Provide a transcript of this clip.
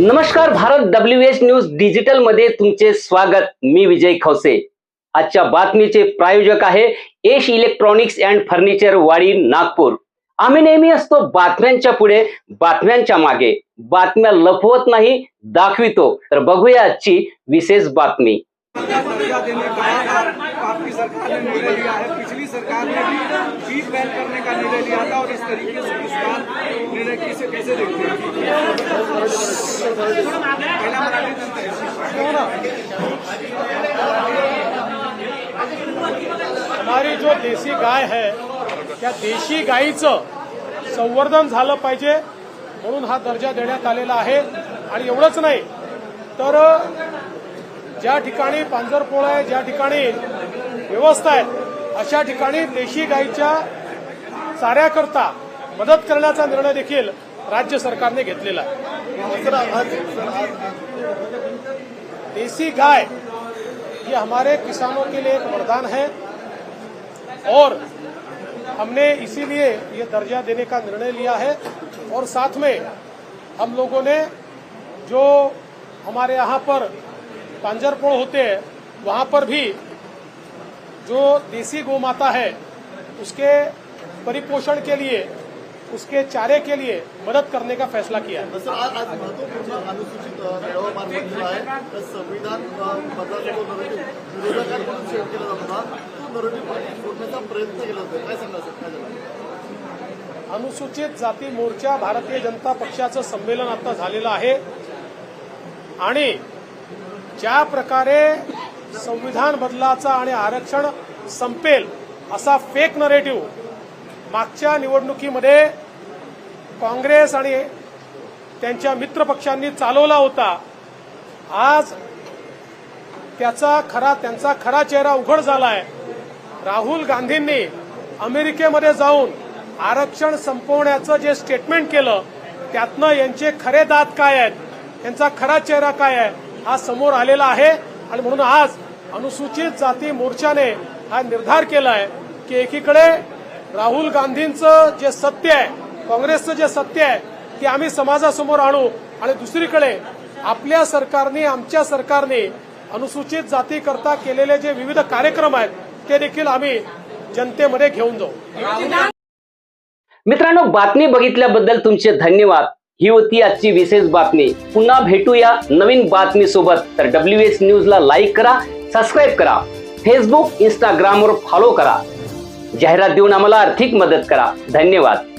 नमस्कार Bharat W H news डिजिटलमध्ये तुमचे स्वागत. मी विजय खवसे आजच्या बातमीचे प्रायोजक आहे एश इलेक्ट्रॉनिक्स अँड फर्निचर वाडी नागपूर. आम्ही नेहमी असतो बातम्यांच्या पुढे बातम्यांच्या मागे. बातम्या लपवत नाही दाखवितो. तर बघूया आजची विशेष बातमी. आपकी सरकार ने निर्णय लिया है पिछली सरकार ने भी फीस बैन करने का निर्णय लिया था और इस तरीके से निर्णय कैसे कैसे देखते हैं? पहला मराठी हमारी जो देशी गाय है त्या देशी गायीचं संवर्धन झालं पाहिजे म्हणून हा दर्जा देण्यात आलेला आहे. आणि एवढंच नाही तर ज्या ठिकाणी पांजरपोळ आहे ज्या ठिकाणी व्यवस्था आहे अशा ठिकाणी देशी गायीच्या चाऱ्याकरता मदत करण्याचा निर्णय देखील राज्य सरकारने घेतलेला आहे. देसी गाय ये हमारे किसानों के लिए एक वरदान है और हमने इसीलिए ये दर्जा देने का निर्णय लिया है और साथ में हम लोगों ने जो हमारे यहाँ पर पांजरपोड़ होते हैं, वहाँ पर भी जो देसी गौ माता है, उसके परिपोषण के लिए उसके चारे के लिए मदद करने का फैसला किया है। संविधान अनुसूचित जाती मोर्चा भारतीय जनता पक्षाचं संमेलन आता झालेलं आहे. आणि ज्या प्रकारे संविधान बदलाचा आणि आरक्षण संपेल असा फेक नरेटिव्ह मागच्या निवडणुकीमध्ये काँग्रेस आणि त्यांच्या मित्रपक्षांनी चालवला होता. आज त्याचा खरा त्यांचा खरा चेहरा उघड झालाय. राहुल गांधींनी अमेरिकेमध्ये जाऊन आरक्षण संपवण्याचं जे स्टेटमेंट केलं त्यातनं यांचे खरे दात काय आहेत? यांचा खरा चेहरा काय आहे? हा समोर आलेला आहे. आणि म्हणून आज अनुसूचित जाती मोर्चाने हा निर्धार केला आहे की एकीकडे राहुल गांधींचं जे सत्य आहे काँग्रेसचं जे सत्य आहे ते आम्ही समाजासमोर आणू आणि दुसरीकडे आपल्या सरकारने आमच्या सरकारने अनुसूचित जातीकरता केलेले जे विविध कार्यक्रम आहेत ते देखील आम्ही जनतेमध्ये घेऊन जाऊ. मित्रांनो बातमी बघितल्याबद्दल तुमचे धन्यवाद. ही होती आजची विशेष बातमी. पुन्हा भेटूया नवीन बातमी सोबत तर डब्ल्यू एस न्यूजला लाईक करा सबस्क्राईब करा. फेसबुक इंस्टाग्रामवर फॉलो करा. जाहिरात देऊन आम्हाला आर्थिक मदत करा. धन्यवाद.